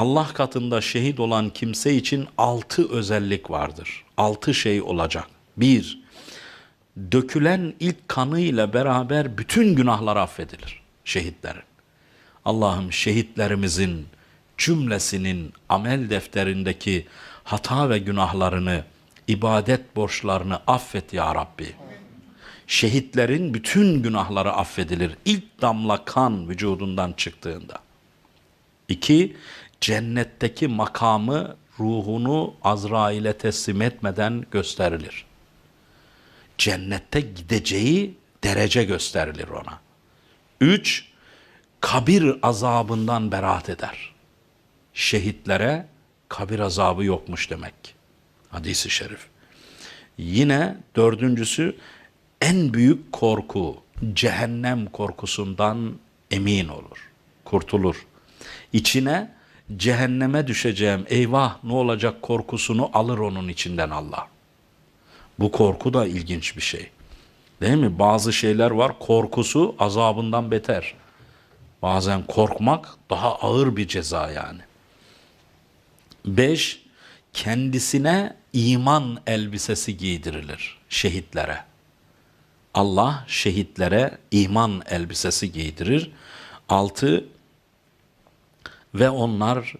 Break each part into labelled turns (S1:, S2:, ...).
S1: Allah katında şehit olan kimse için altı özellik vardır. Altı şey olacak. Bir, dökülen ilk kanıyla beraber bütün günahlar affedilir şehitlerin. Allah'ım şehitlerimizin cümlesinin amel defterindeki hata ve günahlarını, ibadet borçlarını affet ya Rabbi. Şehitlerin bütün günahları affedilir ilk damla kan vücudundan çıktığında. İki, cennetteki makamı ruhunu Azrail'e teslim etmeden gösterilir. Cennette gideceği derece gösterilir ona. Üç, kabir azabından beraat eder. Şehitlere kabir azabı yokmuş demek. Hadisi şerif. Yine dördüncüsü en büyük korku cehennem korkusundan emin olur, kurtulur. İçine cehenneme düşeceğim eyvah ne olacak korkusunu alır onun içinden Allah. Bu korku da ilginç bir şey. Değil mi? Bazı şeyler var korkusu azabından beter. Bazen korkmak daha ağır bir ceza yani. Beş, kendisine iman elbisesi giydirilir şehitlere. Allah şehitlere iman elbisesi giydirir. Altı, ve onlar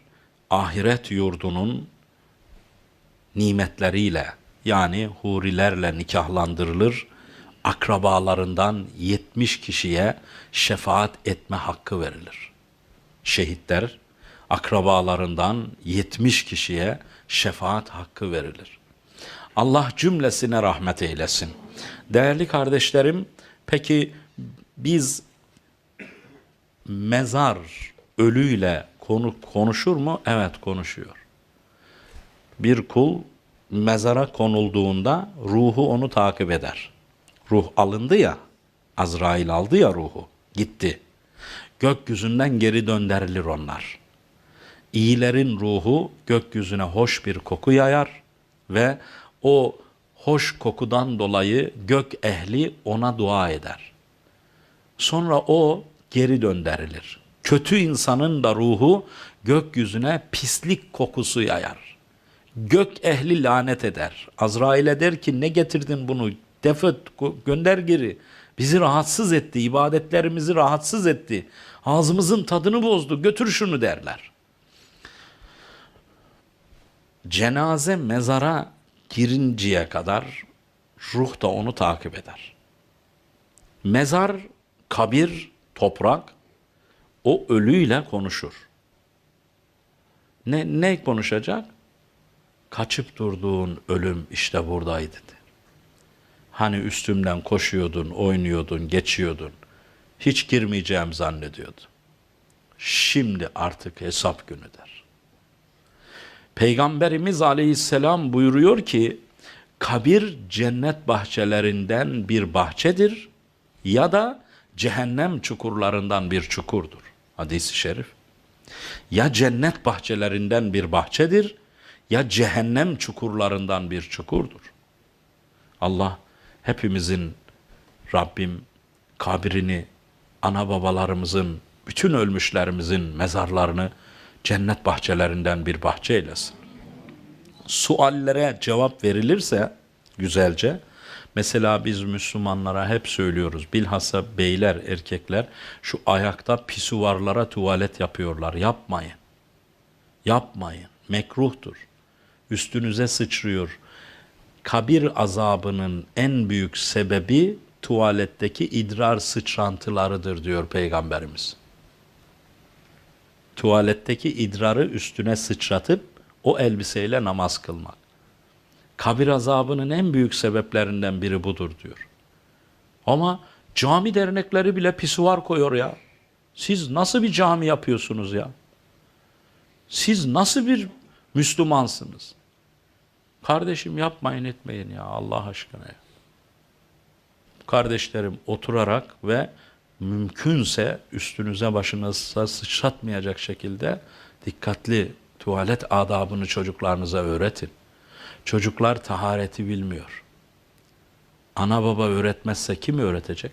S1: ahiret yurdunun nimetleriyle yani hurilerle nikahlandırılır. Akrabalarından 70 kişiye şefaat etme hakkı verilir. Şehitler akrabalarından 70 kişiye şefaat hakkı verilir. Allah cümlesine rahmet eylesin. Değerli kardeşlerim, peki biz mezar ölüyle konu, konuşur mu? Evet konuşuyor. Bir kul mezara konulduğunda ruhu onu takip eder. Ruh alındı ya, Azrail aldı ya ruhu, gitti. Gökyüzünden geri döndürülür onlar. İyilerin ruhu gökyüzüne hoş bir koku yayar ve o hoş kokudan dolayı gök ehli ona dua eder. Sonra o geri döndürülür. Kötü insanın da ruhu gökyüzüne pislik kokusu yayar. Gök ehli lanet eder. Azrail'e der ki ne getirdin bunu defet gönder geri. Bizi rahatsız etti, ibadetlerimizi rahatsız etti. Ağzımızın tadını bozdu, götür şunu derler. Cenaze mezara girinceye kadar ruh da onu takip eder. Mezar, kabir, toprak o ölüyle konuşur. Ne, ne konuşacak? Kaçıp durduğun ölüm işte buradaydı. Hani üstümden koşuyordun, oynuyordun, geçiyordun. Hiç girmeyeceğim zannediyordum. Şimdi artık hesap günü der. Peygamberimiz aleyhisselam buyuruyor ki, kabir cennet bahçelerinden bir bahçedir ya da cehennem çukurlarından bir çukurdur. Hadis-i şerif. Ya cennet bahçelerinden bir bahçedir ya cehennem çukurlarından bir çukurdur. Allah hepimizin Rabbim kabrini, ana babalarımızın, bütün ölmüşlerimizin mezarlarını cennet bahçelerinden bir bahçe eylesin. Suallere cevap verilirse güzelce, mesela biz Müslümanlara hep söylüyoruz, bilhassa beyler, erkekler şu ayakta pisuvarlara tuvalet yapıyorlar. Yapmayın. Yapmayın. Mekruhtur. Üstünüze sıçrıyor. Kabir azabının en büyük sebebi tuvaletteki idrar sıçrantılarıdır diyor Peygamberimiz. Tuvaletteki idrarı üstüne sıçratıp o elbiseyle namaz kılmak. Kabir azabının en büyük sebeplerinden biri budur diyor. Ama cami dernekleri bile pisuvar koyuyor ya. Siz nasıl bir cami yapıyorsunuz ya? Siz nasıl bir Müslümansınız? Kardeşim yapmayın etmeyin ya Allah aşkına ya. Kardeşlerim oturarak ve mümkünse üstünüze başınıza sıçratmayacak şekilde dikkatli tuvalet adabını çocuklarınıza öğretin. Çocuklar tahareti bilmiyor. Ana baba öğretmezse kim öğretecek?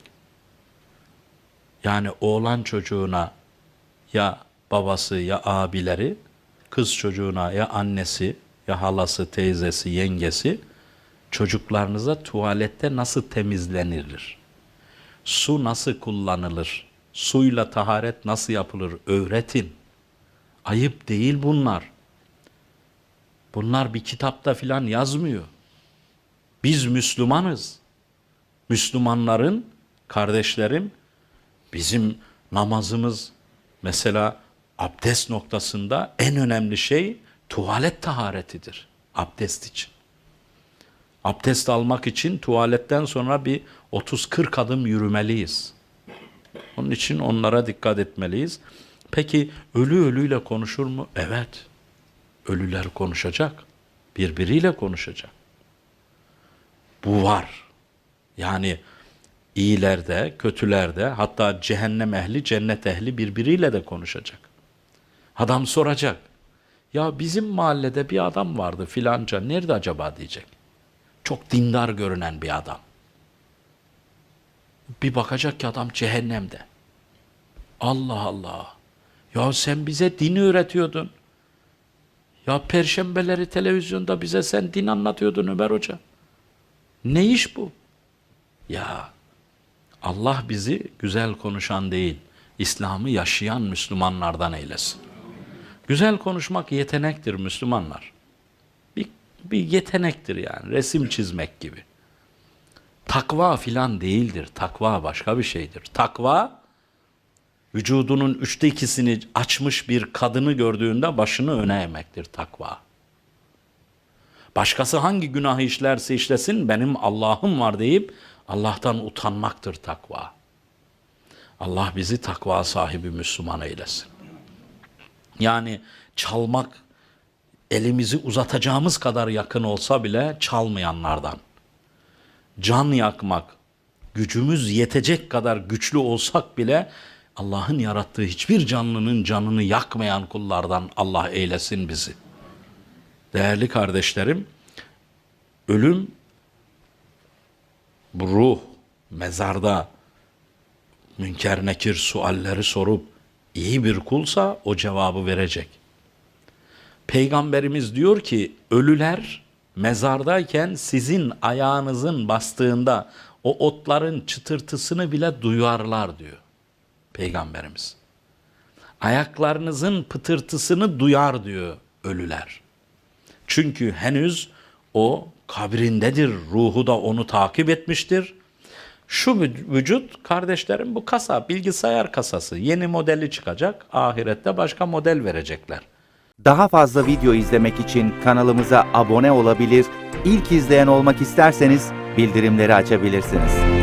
S1: Yani oğlan çocuğuna ya babası ya abileri kız çocuğuna ya annesi ya halası, teyzesi, yengesi çocuklarınıza tuvalette nasıl temizlenilir? Su nasıl kullanılır? Suyla taharet nasıl yapılır? Öğretin. Ayıp değil bunlar. Bunlar bir kitapta filan yazmıyor. Biz Müslümanız. Müslümanların, kardeşlerim, bizim namazımız mesela abdest noktasında en önemli şey tuvalet taharetidir. Abdest için. Abdest almak için tuvaletten sonra bir 30-40 adım yürümeliyiz. Onun için onlara dikkat etmeliyiz. Peki ölü ölüyle konuşur mu? Evet. Ölüler konuşacak. Birbiriyle konuşacak. Bu var. Yani iyilerde, kötülerde hatta cehennem ehli, cennet ehli birbiriyle de konuşacak. Adam soracak. Ya bizim mahallede bir adam vardı filanca nerede acaba diyecek. Çok dindar görünen bir adam. Bir bakacak ki adam cehennemde. Allah Allah. Ya sen bize dini öğretiyordun. Ya perşembeleri televizyonda bize sen din anlatıyordun Ömer Hoca. Ne iş bu? Ya Allah bizi güzel konuşan değil, İslam'ı yaşayan Müslümanlardan eylesin. Güzel konuşmak yetenektir Müslümanlar. Bir, bir yetenektir yani, resim çizmek gibi. Takva filan değildir. Takva başka bir şeydir. Takva, vücudunun üçte ikisini açmış bir kadını gördüğünde başını öne eğmektir takva. Başkası hangi günahı işlerse işlesin benim Allah'ım var deyip Allah'tan utanmaktır takva. Allah bizi takva sahibi Müslüman eylesin. Yani çalmak elimizi uzatacağımız kadar yakın olsa bile çalmayanlardan. Can yakmak, gücümüz yetecek kadar güçlü olsak bile Allah'ın yarattığı hiçbir canlının canını yakmayan kullardan Allah eylesin bizi. Değerli kardeşlerim, ölüm bu ruh mezarda münker nekir sualleri sorup iyi bir kulsa o cevabı verecek. Peygamberimiz diyor ki ölüler mezardayken sizin ayağınızın bastığında o otların çıtırtısını bile duyarlar diyor Peygamberimiz. Ayaklarınızın pıtırtısını duyar diyor ölüler. Çünkü henüz o kabrindedir. Ruhu da onu takip etmiştir. Şu vü- vücut kardeşlerim bu kasa, bilgisayar kasası. Yeni modeli çıkacak. Ahirette başka model verecekler.
S2: Daha fazla video izlemek için kanalımıza abone olabilir, ilk izleyen olmak isterseniz bildirimleri açabilirsiniz.